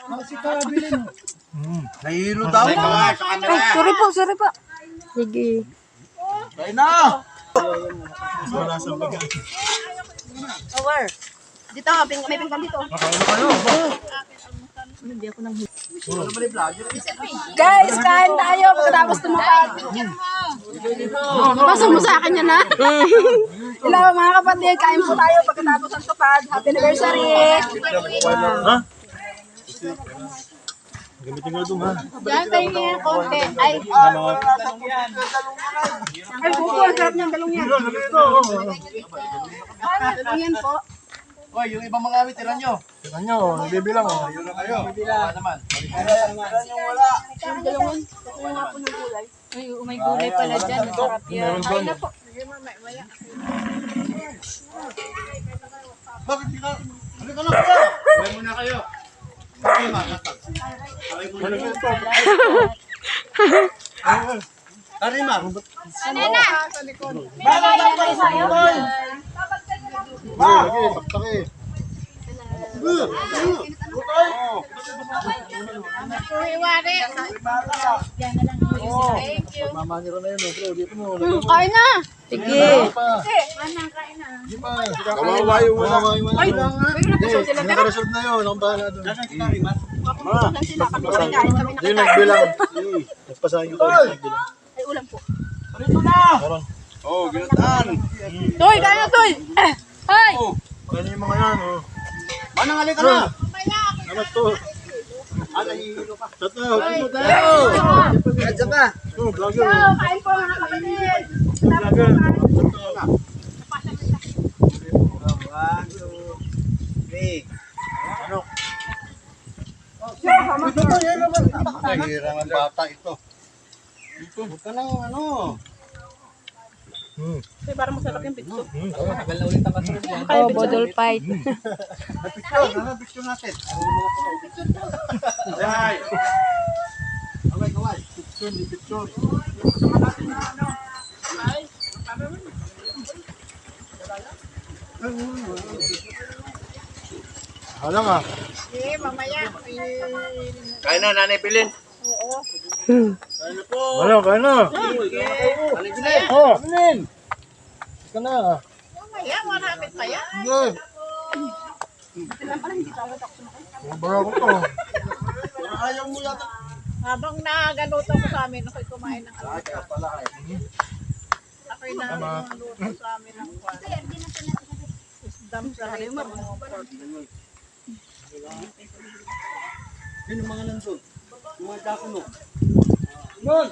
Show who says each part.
Speaker 1: kami.
Speaker 2: Nahihilo daw.
Speaker 1: Ay, sorry po, sorry po. Sige.
Speaker 2: Kain na!
Speaker 1: Over. Dito, may may pinggan dito. Hindi ako nang Guys, kain tayo pagkatapos tumapad. Pasok mo sa akin yan ha. Hello mga kapatid, kain po tayo pagkatapos ng tupad. Happy anniversary!
Speaker 2: Gamitin ko ito ha.
Speaker 1: Diyan tayo niya konti. Ay, ay buko, ang sarap niyang dalong yan. Dalong yan po.
Speaker 3: Hoy, yung ibang mga kami, tira nyo.
Speaker 2: Tignan nyo, nagbibilang oh.
Speaker 3: Yun na kayo. Wala naman. Tira nyo wala.
Speaker 1: Yung dalong yan, kukuha nga po ng gulay. Ay, may gulay pala dyan. Masarap yan. Ay na po.
Speaker 3: Bakit di ka? Ano ka na pala? Hoy muna kayo. Okay muna.
Speaker 2: Ano ito?
Speaker 3: Tarima.
Speaker 2: Lagi, paktaki. Mamanira na yun eh, bro. Dito mo.
Speaker 1: Kain na. Sige.
Speaker 2: pa. Di pa. Kawawa yung wala. Kawawa yung wala. Hindi, nakaresolve na yun. Ang bahala doon.
Speaker 1: Kain na.
Speaker 2: Yung nagbilang. Nagpasahin ko.
Speaker 1: Ay, ulam po.
Speaker 2: Meron.
Speaker 3: Oh, ginatan.
Speaker 1: Toy, kain na, Toy. Eh, Ay.
Speaker 2: Ano yung mga yan oh.
Speaker 3: Manang halik ka na.
Speaker 2: Ano to?
Speaker 3: Ah, nahihilo ka.
Speaker 2: Tato. Tato tayo.
Speaker 3: Kadya ka.
Speaker 2: Oh, vlogger.
Speaker 1: Hello, kain po mga kapatid.
Speaker 2: Vlogger.
Speaker 3: One, two, three. Ano? Nahihirang ang bata ito. Huwag ka nang ano.
Speaker 2: Hmm.
Speaker 1: Toy, parang masarap yung.
Speaker 2: Hmm.
Speaker 1: Oh, bodol fight.
Speaker 3: Picture, ano picture natin? Ay.
Speaker 2: Picture, di picture. Hala nga.
Speaker 3: Kain na, nanay Pilin.
Speaker 2: Ano, kaya na.
Speaker 3: Nanay Pilin.
Speaker 2: Oh, Amin. Ka na.
Speaker 1: Mamaya, marami pa yan.
Speaker 2: Sige. Mabara ko to.
Speaker 3: Ayaw mo yata.
Speaker 4: Habang nagaluto mo sa amin, ako'y kumain ng
Speaker 3: pala eh.
Speaker 4: ako'y nagaluto sa amin ng kwan. Isdam sa harima.
Speaker 3: Sino mga nandun? Yung mga dakuno. Nun!